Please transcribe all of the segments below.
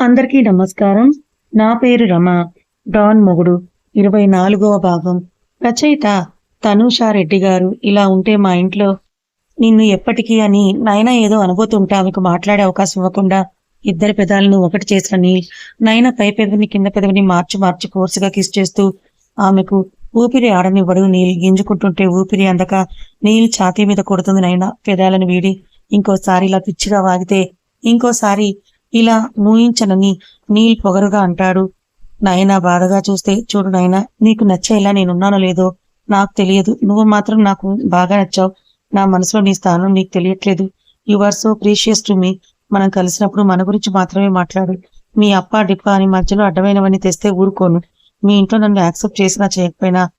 అందరికీ నమస్కారం. నా పేరు రమ. డాన్ మొగుడు. ఇరవై నాలుగవ భాగం. రచయిత తనూషారెడ్డి గారు ఇలా ఉంటే మా ఇంట్లో నిన్ను ఎప్పటికీ అని నైనా ఏదో అనుభూతుంటే ఆమెకు మాట్లాడే అవకాశం ఇవ్వకుండా ఇద్దరి పెదాలను ఒకటి చేసిన నీల్ నైనా పై పెదవిని కింద పెదవిని మార్చి మార్చి కోర్సుగా కిస్ చేస్తూ ఆమెకు ఊపిరి ఆడనివ్వడు నీల్. గింజుకుంటుంటే ఊపిరి అందక నీల్ ఛాతీ మీద కొడుతుంది నైనా. పెదాలను వీడి ఇంకోసారి ఇలా పిచ్చిగా వాగితే ఇంకోసారి ఇలా ఊహించనని నీల్ పొగరుగా అంటాడు. నాయనా బాధగా చూస్తే చూడు నాయనా నీకు నచ్చేలా నేనున్నానో లేదో నాకు తెలియదు. నువ్వు మాత్రం నాకు బాగా నచ్చావు. నా మనసులో నీ స్థానం నీకు తెలియట్లేదు. You are so precious to me మనం కలిసినప్పుడు మన గురించి మాత్రమే మాట్లాడు. మీ అప్ప డిప్ప అని మధ్యలో అడ్డమైనవన్నీ తెస్తే ఊరుకోను. మీ ఇంట్లో నన్ను యాక్సెప్ట్ చేసినా చేయకపోయినా.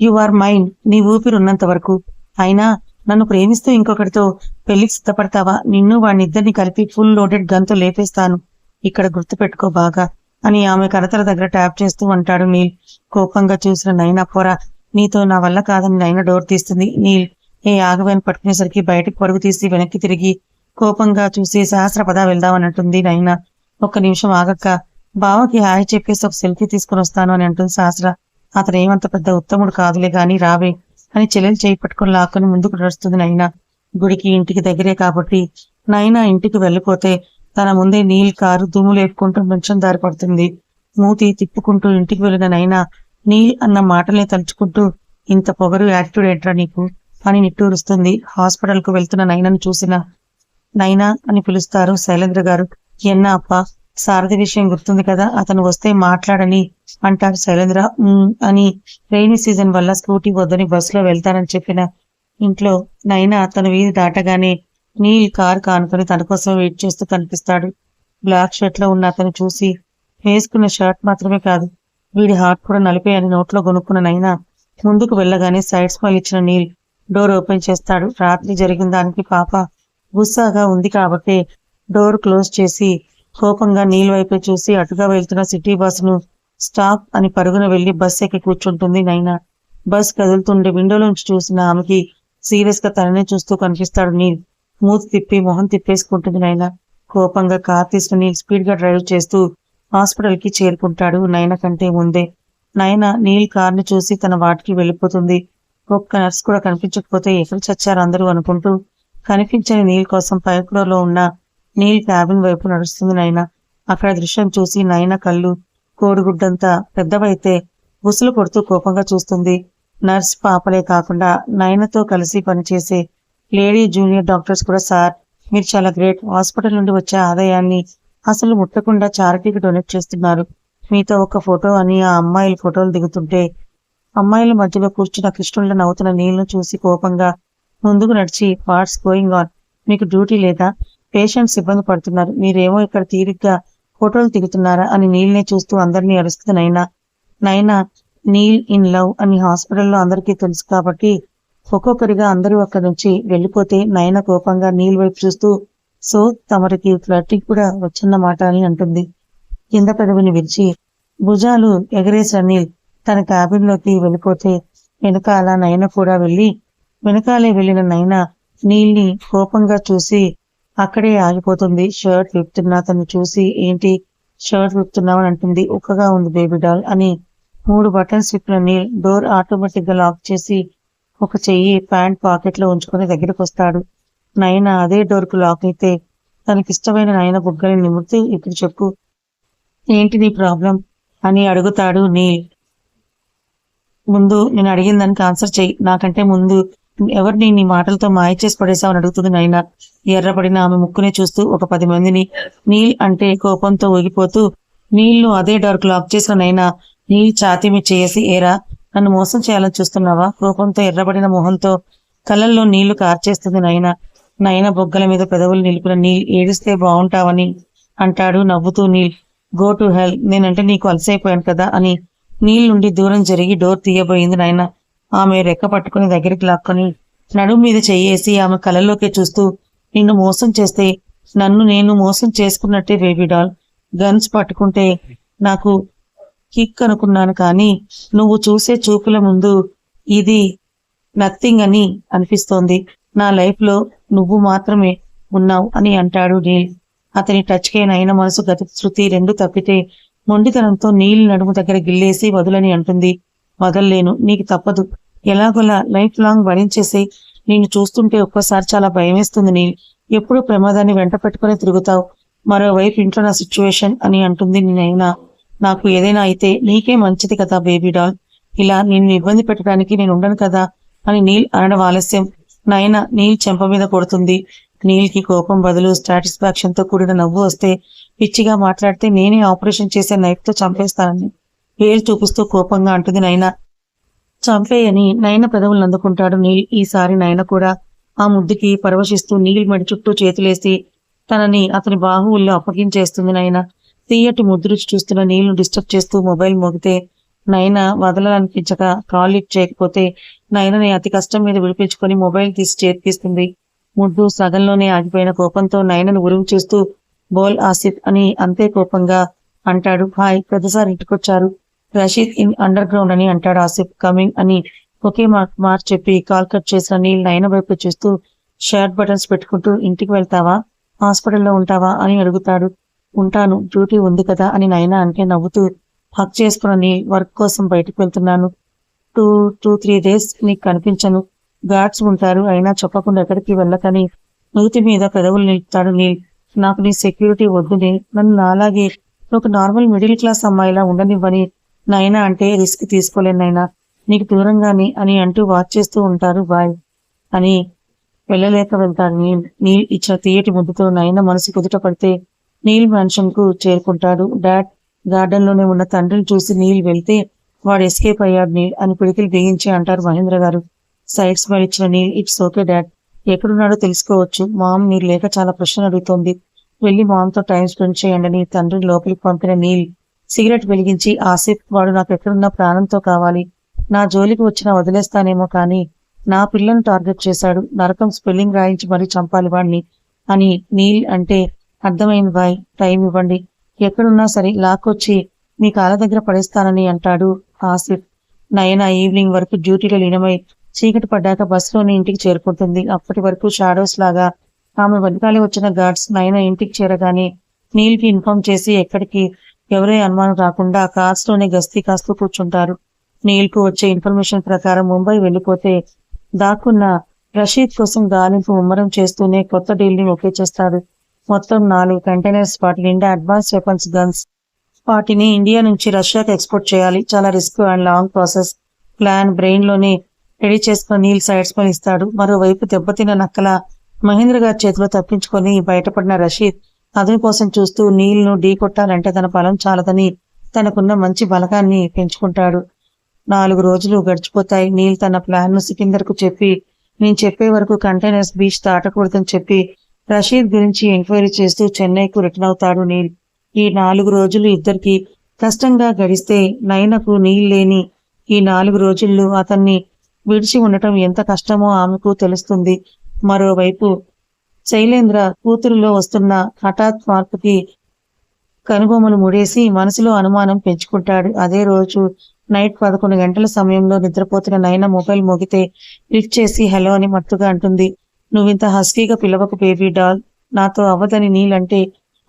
యు ఆర్ మైండ్ నీ ఊపిరి ఉన్నంత వరకు. అయినా నన్ను ప్రేమిస్తూ ఇంకొకటితో పెళ్ళికి సిద్ధపడతావా? నిన్ను వాడినిద్దరిని కలిపి ఫుల్ లోడెడ్ గన్తో లేపేస్తాను. ఇక్కడ గుర్తుపెట్టుకో బాగా అని ఆమె కరతల దగ్గర ట్యాప్ చేస్తూ అంటాడు నీల్. కోపంగా చూసిన నైనా పోరా నీతో నా వల్ల కాదని నైనా డోర్ తీస్తుంది. నీల్ ఏ ఆగవేని పట్టుకునేసరికి బయటకు పరుగు తీసి వెనక్కి తిరిగి కోపంగా చూసి సహస్రపద వెళ్దామని అంటుంది నైనా. ఒక్క నిమిషం ఆగక్క. బావకి హాయ్ చెప్పేసి ఒక సెల్ఫీ తీసుకుని వస్తాను అని అంటుంది సహస్ర. అతను ఏమంత పెద్ద ఉత్తముడు కాదులే గాని రావే. అని చెల్లెలు చేయి పట్టుకుని లాక్కుని ముందుకు నడుస్తుంది నైనా. గుడికి ఇంటికి దగ్గరే కాబట్టి నైనా ఇంటికి వెళ్ళిపోతే తన ముందే నీల్ కారు దుమ్ము లేపుకుంటూ మంచం దారి పడుతుంది. మూతి తిప్పుకుంటూ ఇంటికి వెళ్ళిన నైనా నీల్ అన్న మాటలే తలుచుకుంటూ ఇంత పొగరు యాటిట్యూడ్ ఏంట్రా నీకు? అని నిట్టూరుస్తుంది. హాస్పిటల్కు వెళ్తున్న నైనాను చూసిన నైనా అని పిలుస్తారు శైలేంద్ర గారు. ఎన్న అప్ప? సారథి విషయం గుర్తుంది కదా? అతను వస్తే మాట్లాడని అంటారు శైలేంద్ర. "ఉమ్" అని రైనీ సీజన్ వల్ల స్కూటీ వద్దని బస్సులో వెళ్తానని చెప్పిన ఇంట్లో నైనా అతను వీధి దాటగానే నీల్ కార్ కానుకొని తన కోసం వెయిట్ చేస్తూ కనిపిస్తాడు. బ్లాక్ షర్ట్లో ఉన్న అతను చూసి వేసుకున్న షర్ట్ మాత్రమే కాదు వీడి హార్ట్ కూడా నలిపే అని నోట్లో కొనుక్కున్న నైనా ముందుకు వెళ్ళగానే సైడ్ స్మైల్ ఇచ్చిన నీల్ డోర్ ఓపెన్ చేస్తాడు. రాత్రి జరిగిన దానికి పాప గుస్సాగా ఉంది కాబట్టి డోర్ క్లోజ్ చేసి కోపంగా నీల్ వైపే చూసి అటుగా వెళ్తున్న సిటీ బస్సును స్టాప్ అని పరుగున వెళ్ళి బస్ ఎక్కి కూర్చుంటుంది నైనా. బస్ కదులుతుండే విండోలోంచి చూసిన ఆమెకి సీరియస్గా తననే చూస్తూ కనిపిస్తాడు నీల్. మూతి తిప్పి మొహం తిప్పేసుకుంటుంది నైనా. కోపంగా కార్ తీసిన నీల్ స్పీడ్గా డ్రైవ్ చేస్తూ హాస్పిటల్కి చేరుకుంటాడు నయన కంటే ముందే. నయన నీల్ కార్ని చూసి తన వాటికి వెళ్ళిపోతుంది. ఒక్క నర్స్ కూడా కనిపించకపోతే ఎక్కడ చచ్చారు అందరూ అనుకుంటూ కనిపించని నీల్ కోసం పై ఫ్లోర్లో ఉన్న నీల్ క్యాబిన్ వైపు నడుస్తుంది నైనా. అక్కడ దృశ్యం చూసి నయన కళ్ళు కోడిగుడ్డంతా పెద్దవైతే గుసులు కొడుతూ కోపంగా చూస్తుంది. నర్స్ పాపలే కాకుండా నయనతో కలిసి పనిచేసే లేడీ జూనియర్ డాక్టర్స్ కూడా సార్ మీరు చాలా గ్రేట్. హాస్పిటల్ నుండి వచ్చే ఆదాయాన్ని అసలు ముట్టకుండా చారిటీకి డొనేట్ చేస్తున్నారు. మీతో ఒక ఫోటో అని ఆ అమ్మాయిల ఫోటోలు దిగుతుంటే అమ్మాయిల మధ్యలో కూర్చున్న కృష్ణుళ్ళ నవ్వుతున్న నీళ్ళను చూసి కోపంగా ముందుకు నడిచి వాట్స్ గోయింగ్ ఆన్. మీకు డ్యూటీ లేదా? పేషెంట్స్ ఇబ్బంది పడుతున్నారు. మీరేమో ఇక్కడ తీరిగ్గా ఫోటోలు దిగుతున్నారా అని నీళ్ళనే చూస్తూ అందరినీ అరుస్తుంది నైనా నైనా నీల్ ఇన్ లవ్ అని హాస్పిటల్లో అందరికీ తెలుసు కాబట్టి ఒక్కొక్కరిగా అందరూ అక్కడి నుంచి వెళ్ళిపోతే నయన కోపంగా నీల్ వైపు చూస్తూ సో తమరికి ఫ్లట్టింగ్ కూడా వచ్చిందన్నమాట అని అంటుంది. కింద పెదవిని విరిచి భుజాలు ఎగరేసిన నీల్. తన క్యాబిన్లోకి వెళ్ళిపోతే వెనకాల నయన కూడా వెళ్ళి వెనకాలే వెళ్ళిన నయన నీల్ని కోపంగా చూసి అక్కడే ఆగిపోతుంది. షర్ట్ విప్తున్న తను చూసి ఏంటి? షర్ట్ విప్తున్నామని అని అంటుంది. ఉక్కగా ఉంది బేబీ డాల్ అని మూడు బటన్స్ విప్పిన నీల్ డోర్ ఆటోమేటిక్గా లాక్ చేసి ఒక చెయ్యి ప్యాంట్ పాకెట్లో ఉంచుకొని దగ్గరికి వస్తాడు నయన అదే డోర్కు లాక్ అయితే తనకిష్టమైన నయన బుగ్గని నిమిర్తి ఇప్పుడు చెప్పు ఏంటి నీ ప్రాబ్లం? అని అడుగుతాడు నీల్. ముందు నేను అడిగిన దానికి ఆన్సర్ చెయ్యి. నాకంటే ముందు ఎవరిని నీ మాటలతో మాయ చేసి పడేశావని అడుగుతుంది నైనా. ఎర్రబడిన ఆమె ముక్కునే చూస్తూ ఒక పది మందిని నీల్ అంటే కోపంతో ఊగిపోతూ నీళ్ళు అదే డార్క్ లాక్ చేసిన నైనా నీల్ ఛాతీమి చేసి ఏరా నన్ను మోసం చేయాలని చూస్తున్నావా? కోపంతో ఎర్రబడిన మొహంతో కళ్ళల్లో నీళ్ళు కార్చేస్తుంది నైనా. నాయన బొగ్గల మీద పెదవులు నిలిపిన నీల్ ఏడిస్తే బాగుంటావని అంటాడు నవ్వుతూ నీల్. గో టు హెల్ నేనంటే నీకు అలసైపోయాను కదా అని నీల్ నుండి దూరం జరిగి డోర్ తీయబోయింది నాయన ఆమె రెక్క పట్టుకుని దగ్గరికి లాక్కొని నడుము మీద చెయ్యేసి ఆమె కళ్ళలోకి చూస్తూ నిన్ను మోసం చేస్తే నన్ను నేను మోసం చేసుకున్నట్టే బేబీ డాల్. గన్స్ పట్టుకుంటే నాకు కిక్ అనుకున్నాను కానీ నువ్వు చూసే చూపుల ముందు ఇది నథింగ్ అని అనిపిస్తోంది. నా లైఫ్లో నువ్వు మాత్రమే ఉన్నావు అని అంటాడు నీల్. అతని టచ్కే నయన మనసు గతి శృతి రెండు తప్పితే మొండితనంతో నీళ్ళు నడుము దగ్గర గిల్లేసి వదులని అంటుంది. వదల్లేను నీకు తప్పదు. ఎలాగోలా లైఫ్ లాంగ్ భరించేసి నేను చూస్తుంటే ఒక్కోసారి చాలా భయమేస్తుంది నీల్. ఎప్పుడు ప్రమాదాన్ని వెంట పెట్టుకుని తిరుగుతావు? మరోవైపు ఇంట్లో నా సిచ్యువేషన్ అని అంటుంది నేనైనా. నాకు ఏదైనా అయితే నీకే మంచిది కదా బేబీ డాల్. ఇలా నేను ఇబ్బంది పెట్టడానికి నేను ఉండను కదా అని నీల్ అనడం ఆలస్యం. నాయన నీల్ చెంప మీద కొడుతుంది. నీల్కి కోపం బదులు సాటిస్ఫాక్షన్తో కూడిన నవ్వు వస్తే పిచ్చిగా మాట్లాడితే నేనే ఆపరేషన్ చేసే నైఫ్తో చంపేస్తానని. వేలు చూపిస్తూ కోపంగా అంటుంది నైనా. చంపేయని నయన పెదవులను అందుకుంటాడు నీల్ ఈసారి నయన కూడా ఆ ముద్దుకి పరవశిస్తూ నీల్ మడి చుట్టూ చేతులేసి తనని అతని బాహువుల్లో అప్పగించేస్తుంది నయన. తీయటి ముద్దు రుచి చూస్తున్న నీళ్ళు డిస్టర్బ్ చేస్తూ మొబైల్ మోగితే నయన వదలాలనిపించక కాల్ లిఫ్ట్ చేయకపోతే నయనని అతి కష్టం మీద విడిపించుకొని మొబైల్ తీసి చేతికిస్తుంది ముద్దు సగంలోనే ఆగిపోయిన కోపంతో నయనను ఉరుము చేస్తూ బోల్ ఆసిఫ్ అని అంతే కోపంగా అంటాడు. హాయ్ పెద్దసారి ఇంటికొచ్చారు. రషీద్ ఇన్ అండర్ గ్రౌండ్ అని అంటాడు ఆసిఫ్. కమింగ్ అని ఒకే మార్క్ మార్క్ చెప్పి కాల్ కట్ చేసిన నీల్ నయన వైపు చూస్తూ షర్ట్ బటన్స్ పెట్టుకుంటూ ఇంటికి వెళ్తావా? హాస్పిటల్లో ఉంటావా? అని అడుగుతాడు. ఉంటాను డ్యూటీ ఉంది కదా అని నయన అంటే నవ్వుతూ హక్ చేసుకున్న నీ వర్క్ కోసం బయటకు వెళ్తున్నాను. టూ టూ త్రీ డేస్ నీకు కనిపించను. గార్డ్స్ ఉంటారు అయినా చెప్పకుండా ఎక్కడికి వెళ్ళకని నూతి మీద పెదవులు నిలుపుతాడు నీ నాకు నీ సెక్యూరిటీ వద్దుని నన్ను నాలాగే ఒక నార్మల్ మిడిల్ క్లాస్ అమ్మాయిలా ఉండనివ్వని నైనా అంటే రిస్క్ తీసుకోలేను నైనా. నీకు దూరంగాని అని అంటూ వాచ్ చేస్తూ ఉంటారు బాయ్. అని వెళ్ళలేక వెళ్తాడు నీల్ నీల్ ఇచ్చిన తీయటి ముద్దుతో నైనా మనసు కుదుట పడితే నీల్ మ్యాన్షన్కు చేరుకుంటాడు. డాడ్ గార్డెన్లోనే ఉన్న తండ్రిని చూసి నీల్ వెళ్తే వాడు ఎస్కేప్ అయ్యాడు నీల్ అని పిడికిలు బిగించి అంటారు మహేంద్ర గారు. సైడ్ స్మైల్ ఇచ్చిన నీల్ ఇట్స్ ఓకే డాడ్. ఎక్కడున్నాడో తెలుసుకోవచ్చు. మామ్ మీరు లేక చాలా ప్రశ్నలు అడుగుతోంది. వెళ్ళి మామ్తో టైం స్పెండ్ చేయండి అని తండ్రిని లోపలికి పంపిన నీల్ సిగరెట్ వెలిగించి ఆసిఫ్ వాడు నాకు ఎక్కడున్నా ప్రాణంతో కావాలి. నా జోలికి వచ్చినా వదిలేస్తానేమో కానీ నా పిల్లను టార్గెట్ చేశాడు. నరకం స్పెల్లింగ్ రాయించి మరీ చంపాలి వాడిని అని నీల్ అంటే అర్థమైంది బాయ్ టైం ఇవ్వండి. ఎక్కడున్నా సరే లాక్కొచ్చి మీ కాళ్ళ దగ్గర పడేస్తానని అంటాడు ఆసిఫ్ నయన ఈవినింగ్ వరకు డ్యూటీలో లీనమై చీకటి పడ్డాక బస్సులోని ఇంటికి చేరుకుంటుంది. అప్పటి వరకు షాడోస్ లాగా ఆమె వెనకాలే వచ్చిన గార్డ్స్ నయన ఇంటికి చేరగానే నీల్కి ఇన్ఫామ్ ఇన్ఫార్మ్ చేసి ఎక్కడికి ఎవరే అనుమానం రాకుండా కార్స్ గస్తీ కాస్తూ కూర్చుంటారు. నీల్కు వచ్చే ఇన్ఫర్మేషన్ ప్రకారం ముంబై వెళ్ళిపోతే దాక్కున్న రషీద్ కోసం గాలింపు ముమ్మరం చేస్తూనే కొత్త డీల్ని చేస్తాడు. మొత్తం నాలుగు కంటైనర్స్ వాటి నిండా అడ్వాన్స్ వెపన్స్ గన్స్ వాటిని ఇండియా నుంచి రష్యాకి ఎక్స్పోర్ట్ చేయాలి. చాలా risk and long process. Plan బ్రెయిన్లోనే ready చేసుకుని నీల్ సైడ్స్ పని ఇస్తాడు. మరోవైపు దెబ్బతిన్న నక్కల మహేంద్ర గారి చేతిలో తప్పించుకొని బయటపడిన రషీద్ అతని కోసం చూస్తూ నీళ్ళను ఢీ కొట్టాలంటే తన బలం చాలదని తనకున్న మంచి బలగాన్ని పెంచుకుంటాడు. నాలుగు రోజులు గడిచిపోతాయి. నీల్ తన ప్లాన్ను సికిందర్కు చెప్పి నేను చెప్పే వరకు కంటైనర్స్ బీచ్ దాటకూడదని చెప్పి రషీద్ గురించి ఎంక్వైరీ చేస్తూ చెన్నైకు రిటర్న్ అవుతాడు నీల్. ఈ నాలుగు రోజులు ఇద్దరికి కష్టంగా గడిస్తే నయనకు నీల్ లేని ఈ నాలుగు రోజుల్లో అతన్ని విడిచి ఉండటం ఎంత కష్టమో ఆమెకు తెలుస్తుంది. మరోవైపు శైలేంద్ర కూతురులో వస్తున్న హఠాత్ మార్పుకి కనుబొమ్మలు ముడేసి మనసులో అనుమానం పెంచుకుంటాడు. అదే రోజు నైట్ పదకొండు గంటల సమయంలో నిద్రపోతున్న నైనా మొబైల్ మోగితే లిఫ్ట్ చేసి హలో అని మట్టుగా అంటుంది. నువ్వింత హస్కీగా పిలవకు బేబీ డాల్. నాతో అవ్వదని నీల్ అంటే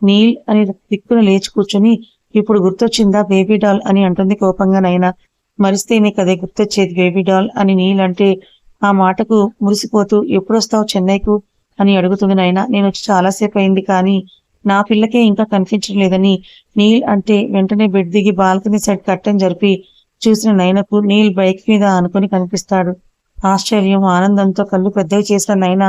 నీల్ అని దిక్కున లేచి కూర్చుని ఇప్పుడు గుర్తొచ్చిందా బేబీ డాల్? అని అంటుంది కోపంగా నైనా మరిస్తే నీకు అదే గుర్తొచ్చేది బేబీ డాల్ అని నీల్ అంటే ఆ మాటకు మురిసిపోతూ ఎప్పుడొస్తావు చెన్నైకు? అని అడుగుతుంది నాయన. నేను వచ్చి చాలాసేపు అయింది కానీ నా పిల్లకే ఇంకా కనిపించడం లేదని నీల్ అంటే వెంటనే బెడ్ దిగి బాల్కనీ సైడ్ కట్టని జరిపి చూసిన నైనకు నీల్ బైక్ మీద అనుకుని కనిపిస్తాడు. ఆశ్చర్యం ఆనందంతో కళ్ళు పెద్దవి చేసిన నైనా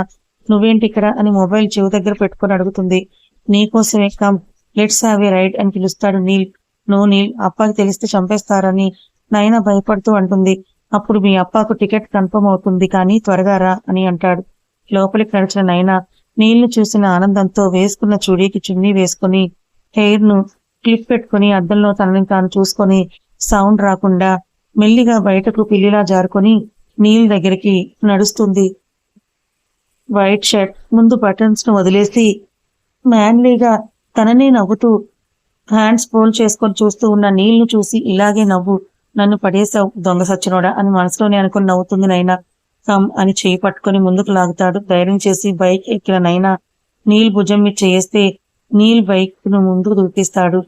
నువ్వేంటి ఇక్కడ? అని మొబైల్ చెవు దగ్గర పెట్టుకొని అడుగుతుంది. నీకోసమే come let's have a ride అని పిలుస్తాడు నీల్. నో నీల్ అప్పాకి తెలిస్తే చంపేస్తారని నైనా భయపడుతూ అంటుంది. అప్పుడు మీ అప్పాకు టికెట్ కన్ఫర్మ్ అవుతుంది కానీ త్వరగా రా అని అంటాడు. లోపలికి నడిచిన నైనా నీళ్ళు చూసిన ఆనందంతో వేసుకున్న చుడీకి చున్నీ వేసుకుని హెయిర్ను క్లిప్ పెట్టుకుని అద్దంలో తనని తాను చూసుకొని సౌండ్ రాకుండా మెల్లిగా బయటకు పిల్లిలా జారుకొని నీళ్ళ దగ్గరికి నడుస్తుంది. వైట్ షర్ట్ ముందు బటన్స్ను వదిలేసి మ్యాన్లీగా తననే నవ్వుతూ హ్యాండ్స్ ఫోల్డ్ చేసుకొని చూస్తూ ఉన్న నీళ్ళు చూసి ఇలాగే నవ్వు నన్ను పడేశావు దొంగ సచ్చినోడా అని మనసులోనే అనుకుని నవ్వుతుంది నైనా. కమ్ అని చేయి పట్టుకుని ముందుకు లాగుతాడు. ధైర్యం చేసి బైక్ ఎక్కిన నైనా నీల్ భుజం మీద చేస్తే నీల్ బైక్ను ముందుకు దూకిస్తాడు.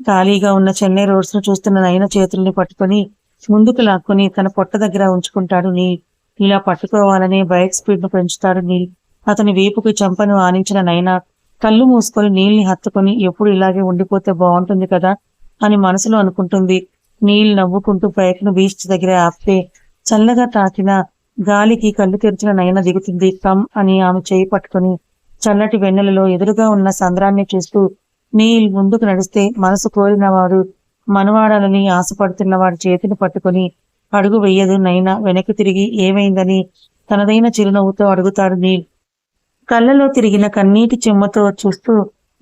ఖాళీగా ఉన్న చెన్నై రోడ్స్ను చూస్తున్న నైనా చేతుల్ని పట్టుకొని ముందుకు లాక్కొని తన పొట్ట దగ్గర ఉంచుకుంటాడు నీల్. ఇలా పట్టుకోవాలని బైక్ స్పీడ్ను పెంచుతాడు నీల్. అతని వీపుకి చంపను ఆనించిన నైనా కళ్ళు మూసుకొని నీల్ని హత్తుకొని ఎప్పుడు ఇలాగే ఉండిపోతే బాగుంటుంది కదా అని మనసులో అనుకుంటుంది. నీల్ నవ్వుకుంటూ బైక్ను బీచ్ దగ్గర ఆపితే చల్లగా తాకిన గాలికి కళ్ళు తెరిచిన నయన దిగుతుంది. తమ్ అని ఆమె చేయి పట్టుకొని చల్లటి వెన్నెలలో ఎదురుగా ఉన్న సంద్రాన్ని చూస్తూ నీల్ ముందుకు నడిస్తే మనసు కోరినవాడు మనవాడాలని ఆశపడుతున్న వాడి చేతిని పట్టుకొని అడుగు వెయ్యదు నైనా వెనక్కి తిరిగి ఏమైందని తనదైన చిరునవ్వుతో అడుగుతాడు నీల్. కళ్ళలో తిరిగిన కన్నీటి చెమ్మతో చూస్తూ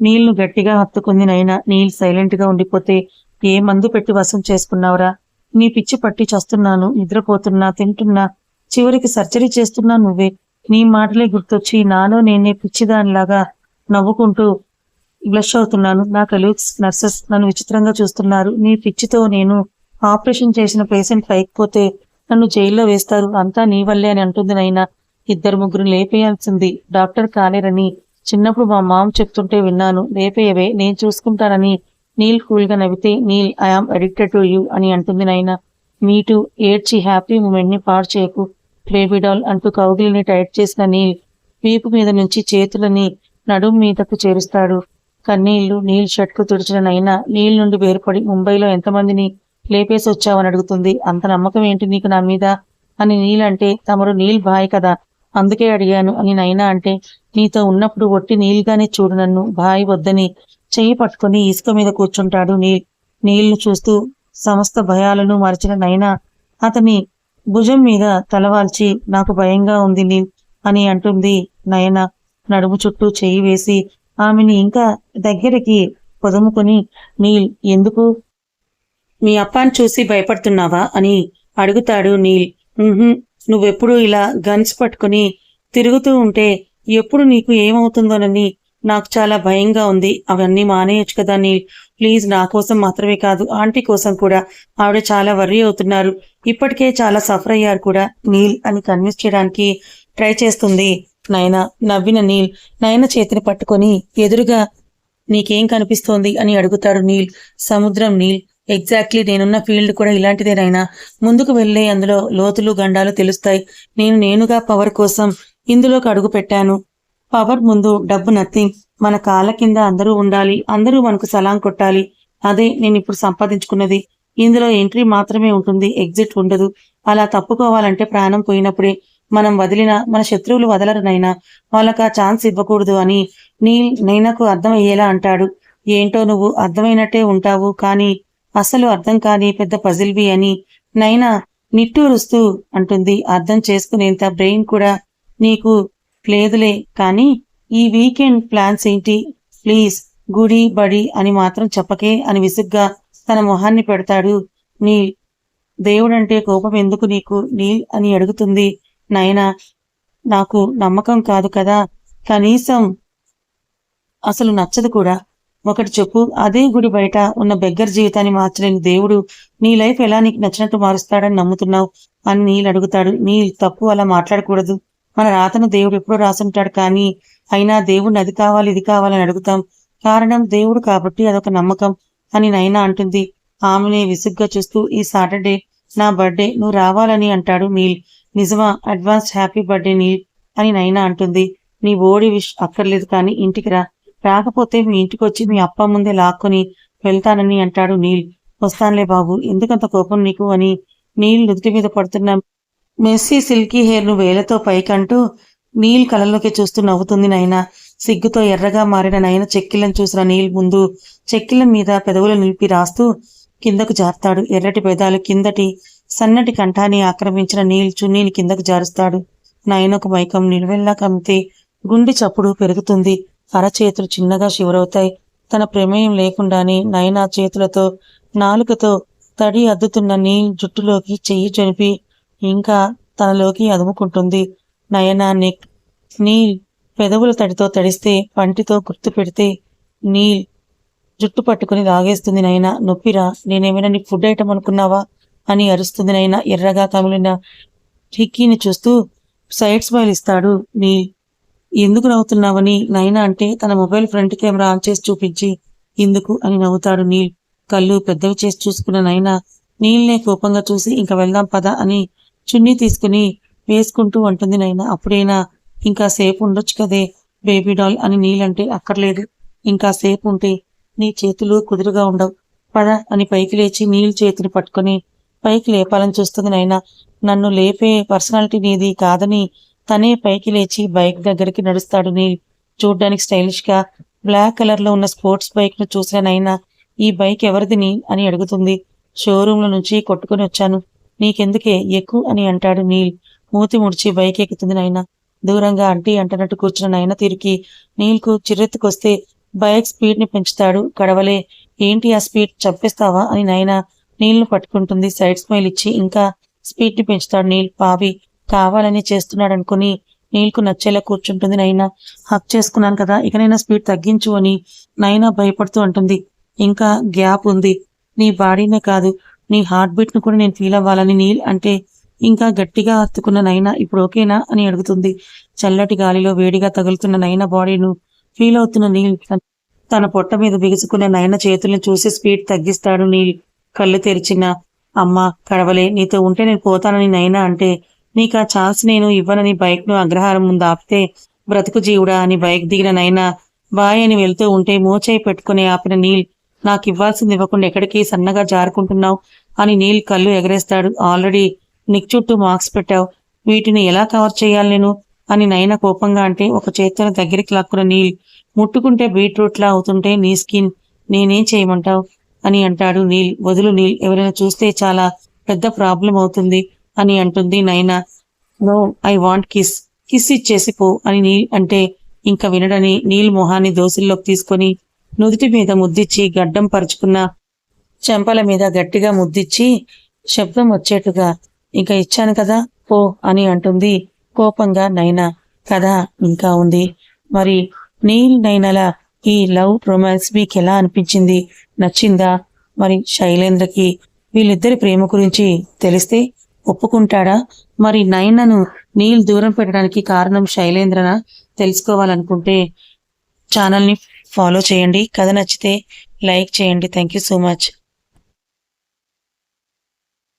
నీళ్ళు గట్టిగా హత్తుకుంది నైనా నీల్ సైలెంట్గా ఉండిపోతే ఏ మందు పెట్టి వసం చేసుకున్నావురా? నీ పిచ్చి పట్టి చస్తున్నాను నిద్రపోతున్నా తింటున్నా చివరికి సర్జరీ చేస్తున్నా నువ్వే. నీ మాటలే గుర్తొచ్చి నాలో నేనే పిచ్చిదానిలాగా నవ్వుకుంటూ బ్లష్ అవుతున్నాను. నా కలీగ్స్ నర్సెస్ నన్ను విచిత్రంగా చూస్తున్నారు. నీ పిచ్చితో నేను ఆపరేషన్ చేసిన పేషెంట్ పైకిపోతే నన్ను జైల్లో వేస్తారు. అంతా నీ వల్లే అని అంటుంది నైనా. ఇద్దరు ముగ్గురు లేపేయాల్సింది. డాక్టర్ కాలేరని చిన్నప్పుడు మా మామ చెప్తుంటే విన్నాను. లేపేయవే నేను చూసుకుంటానని నీల్ కూల్గా నవ్వితే Neel I am addicted to you అని అంటుంది నైనా. మీటు ఏడ్చి హ్యాపీ మూమెంట్ని పాడు చేయకు. బేబీ అంటూ కౌగిలిని టైట్ చేసిన నీల్ వీపు మీద నుంచి చేతులని నడుం మీదకు చేరుస్తాడు. కన్నీళ్ళు నీల్ షర్ట్కు తుడిచిన నైనా నీల్ నుండి వేరుపడి ముంబైలో ఎంతమందిని లేపేసి వచ్చావని అడుగుతుంది. అంత నమ్మకం ఏంటి నీకు నా మీద? అని నీల్ అంటే తమరు నీల్ బాయ్ కదా అందుకే అడిగాను అని నైనా అంటే నీతో ఉన్నప్పుడు ఒట్టి నీల్గానే చూడు నన్ను బాయ్ వద్దని చెయ్యి పట్టుకొని ఇసుక మీద కూర్చుంటాడు నీల్. నీళ్ళు చూస్తూ సమస్త భయాలను మరిచిన నైనా అతని భుజం మీద తలవాల్చి నాకు భయంగా ఉంది నీల్ అని అంటుంది నయన. నడుము చుట్టూ చెయ్యి వేసి ఆమెని ఇంకా దగ్గరికి పొదుముకుని నీల్ ఎందుకు? మీ అప్పాన్ని చూసి భయపడుతున్నావా? అని అడుగుతాడు నీల్. నువ్వెప్పుడు ఇలా గన్స్ పట్టుకుని తిరుగుతూ ఉంటే ఎప్పుడు నీకు ఏమవుతుందోనని నాకు చాలా భయంగా ఉంది. అవన్నీ మానేయొచ్చు కదా నీల్ ప్లీజ్ నా కోసం మాత్రమే కాదు ఆంటీ కోసం కూడా. ఆవిడ చాలా వర్రీ అవుతున్నారు. ఇప్పటికే చాలా సఫర్ అయ్యారు కూడా నీల్ అని కన్విన్స్ చేయడానికి ట్రై చేస్తుంది. నయన నవ్విన నీల్. నయన చేతిని పట్టుకొని ఎదురుగా నీకేం కనిపిస్తోంది అని అడుగుతాడు నీల్. సముద్రం నీల్. ఎగ్జాక్ట్లీ నేనున్న ఫీల్డ్ కూడా ఇలాంటిదేనైనా ముందుకు వెళ్ళే అందులో లోతులు గండాలు తెలుస్తాయి. నేను నేనుగా పవర్ కోసం ఇందులోకి అడుగు పెట్టాను. పవర్ ముందు డబ్బు నథింగ్. మన కాళ్ళ కింద అందరూ ఉండాలి అందరూ మనకు సలాం కొట్టాలి. అదే నేను ఇప్పుడు సంపాదించుకున్నది. ఇందులో ఎంట్రీ మాత్రమే ఉంటుంది ఎగ్జిట్ ఉండదు. అలా తప్పుకోవాలంటే ప్రాణం పోయినప్పుడే మనం వదిలిన మన శత్రువులు వదలరునైనా వాళ్ళకి ఆ ఛాన్స్ ఇవ్వకూడదు అని నీల్ నైనాకు అర్థమయ్యేలా అంటాడు. ఏంటో నువ్వు అర్థమైనట్టే ఉంటావు కానీ అసలు అర్థం కాని పెద్ద పజిల్వి అని నైనా నిట్టూరుస్తూ అంటుంది. అర్థం చేసుకునేంత బ్రెయిన్ కూడా నీకు లేదులే కానీ ఈ వీకెండ్ ప్లాన్స్ ఏంటి? ప్లీజ్ గుడి బడి అని మాత్రం చెప్పకే అని విసుగ్గా తన మొహాన్ని పెడతాడు. నీ దేవుడంటే కోపం ఎందుకు నీకు? నీ అని అడుగుతుంది. నాయనా నాకు నమ్మకం కాదు కదా. కనీసం అసలు నచ్చదు కూడా. ఒకటి చెప్పు అదే గుడి బయట ఉన్న బెగ్గర్ జీవితాన్ని మార్చలేని దేవుడు నీ లైఫ్ ఎలా నీకు నచ్చినట్టు మారుస్తాడని నమ్ముతున్నావు? అని నీళ్ళు అడుగుతాడు. నీల్ తప్పు అలా మాట్లాడకూడదు. మన రాతను దేవుడు ఎప్పుడో రాసుంటాడు కానీ అయినా దేవుడిని అది కావాలి ఇది కావాలని అడుగుతాం. కారణం దేవుడు కాబట్టి అదొక నమ్మకం అని నైనా అంటుంది. ఆమెనే విసుగ్గా చూస్తూ ఈ సాటర్డే నా బర్త్డే నువ్వు రావాలని అంటాడు నీల్. నిజమా అడ్వాన్స్ హ్యాపీ బర్త్డే నీల్ అని నైనా అంటుంది. నీ ఓడి విష్ అక్కర్లేదు కానీ ఇంటికి రా. రాకపోతే మీ ఇంటికి వచ్చి మీ అప్ప ముందే లాక్కొని వెళ్తానని అంటాడు నీల్. వస్తానులే బాబు ఎందుకంత కోపం నీకు? అని నీళ్ళు నుదుటి మీద పడుతున్నాం మెస్సీ సిల్కీ హెయిర్ను వేలతో పైకంటూ నీల్ కళ్ళలోకి చూస్తూ నవ్వుతుంది నాయన సిగ్గుతో ఎర్రగా మారిన నయన చెక్కిళ్ళను చూసిన నీల్ ముందు చెక్కిళ్ళ మీద పెదవులు నిలిపి రాస్తూ కిందకు జారుతాడు. ఎర్రటి పెదాలు కిందటి సన్నటి కంఠాన్ని ఆక్రమించిన నీల్ చున్నీని కిందకు జారుస్తాడు. నయనకు మైకం నిలువెల్లా కమితే గుండె చప్పుడు పెరుగుతుంది. అరచేతులు చిన్నగా శివరవుతాయి. తన ప్రమేయం లేకుండానే నయన చేతులతో నాలుకతో తడి అద్దుతున్న నీల్ జుట్టులోకి చెయ్యి జనిపి ఇంకా తనలోకి అదుముకుంటుంది. నయన నెక్ నీల్ పెదవుల తడితో తడిస్తే పంటితో గుర్తు పెడితే నీల్ జుట్టు పట్టుకుని లాగేస్తుంది నైనా నొప్పిరా? నేనేమైనా నీ ఫుడ్ ఐటమ్ అనుకున్నావా? అని అరుస్తుంది నైనా ఎర్రగా కమిలిన టిక్కీని చూస్తూ. సైడ్ స్మైల్ ఇస్తాడు నీ ఎందుకు నవ్వుతున్నావని? నైనా అంటే తన మొబైల్ ఫ్రంట్ కెమెరా ఆన్ చేసి చూపించి. ఎందుకు? అని నవ్వుతాడు నీల్. కళ్ళు పెద్దవి చేసి చూసుకున్న నైనా నీల్నే కోపంగా చూసి ఇంకా వెళ్దాం పద అని చున్నీ తీసుకుని వేసుకుంటూ ఉంటుంది నైనా. అప్పుడైనా ఇంకా సేపు ఉండొచ్చు కదే బేబీ డాల్ అని నీలంటే అక్కర్లేదు. ఇంకా సేపు ఉంటే నీ చేతులు కుదురుగా ఉండవు. పద అని పైకి లేచి నీళ్ళు చేతిని పట్టుకొని పైకి లేపాలని చూస్తుంది నైనా. నన్ను లేపే పర్సనాలిటీ నీది కాదని తనే పైకి లేచి బైక్ దగ్గరికి నడుస్తాడు నీల్. చూడ్డానికి స్టైలిష్గా బ్లాక్ కలర్లో ఉన్న స్పోర్ట్స్ బైక్ను చూసిన నైనా ఈ బైక్ ఎవరిది నీ అని అడుగుతుంది. షోరూమ్లో నుంచి కొట్టుకుని వచ్చాను. నీకెందుకే? ఎక్కు అని అంటాడు నీల్. మూతి ముడిచి బైక్ ఎక్కుతుంది నైనా. దూరంగా అంటీ అంటున్నట్టు కూర్చున్న నాయన తిరిగి నీల్కు చిరెత్తుకొస్తే బైక్ స్పీడ్ని పెంచుతాడు. కడవలే ఏంటి ఆ స్పీడ్? చంపేస్తావా? అని నాయన నీళ్ళు పట్టుకుంటుంది. సైడ్ స్మైల్ ఇచ్చి ఇంకా స్పీడ్ని పెంచుతాడు నీల్. పావి కావాలని చేస్తున్నాడు అనుకుని నీల్కు నచ్చేలా కూర్చుంటుంది నైనా. హక్ చేసుకున్నాను కదా ఇకనైనా స్పీడ్ తగ్గించు అని నైనా భయపడుతూ అంటుంది. ఇంకా గ్యాప్ ఉంది. నీ బాడీనే కాదు. నీ హార్ట్ బీట్ను కూడా నేను ఫీల్ అవ్వాలని నీల్ అంటే ఇంకా గట్టిగా హత్తుకున్న నైనా ఇప్పుడు ఓకేనా అని అడుగుతుంది. చల్లటి గాలిలో వేడిగా తగులుతున్న నైనా బాడీను ఫీల్ అవుతున్న నీల్ తన పొట్ట మీద బిగుసుకున్న నయన చేతుల్ని చూసి స్పీడ్ తగ్గిస్తాడు నీల్. కళ్ళు తెరిచిన అమ్మ కడవలే నీతో ఉంటే నేను పోతానని నైనా అంటే నీకు ఆ ఛాన్స్ నేను ఇవ్వనని బైక్ను అగ్రహారం ముందు ఆపితే బ్రతుకు జీవుడా అని బైక్ దిగిన నైనా బాయ్ అని వెళ్తూ ఉంటే మోచేయి పెట్టుకుని ఆపిన నీల్ నాకు ఇవ్వాల్సింది ఇవ్వకుండా ఎక్కడికి సన్నగా జారుకుంటున్నావు అని నీల్ కళ్ళు ఎగరేస్తాడు. ఆల్రెడీ నిక్ చుట్టూ మార్క్స్ పెట్టావు. వీటిని ఎలా కవర్ చేయాలి నేను? అని నైనా కోపంగా అంటే ఒక చేతిని దగ్గరికి లాక్కున్న నీల్ ముట్టుకుంటే బీట్రూట్లా అవుతుంటే నీ స్కిన్ నేనేం చేయమంటావు? అని అంటాడు నీల్. వదులు నీల్ ఎవరైనా చూస్తే చాలా పెద్ద ప్రాబ్లం అవుతుంది అని అంటుంది Naina no I want kiss. Kiss ఇచ్చేసి పో అని నీల్ అంటే ఇంకా వినడని నీల్ మొహాన్ని దోశల్లోకి తీసుకొని నుదుటి మీద ముద్దిచ్చి గడ్డం పరుచుకున్న చెంపల మీద గట్టిగా ముద్దిచ్చి శబ్దం వచ్చేట్టుగా ఇంకా ఇచ్చాను కదా పో అని అంటుంది కోపంగా నైనా. కథ ఇంకా ఉంది. మరి నీల్ నైనల ఈ లవ్ రొమాన్స్ మీకు ఎలా అనిపించింది? నచ్చిందా? మరి శైలేంద్రకి వీళ్ళిద్దరి ప్రేమ గురించి తెలిస్తే ఒప్పుకుంటాడా? మరి నైనను నీల్ దూరం పెట్టడానికి కారణం శైలేంద్రన? తెలుసుకోవాలనుకుంటే ఛానల్ని ఫాలో చేయండి. కథ నచ్చితే లైక్ చేయండి. Thank you so much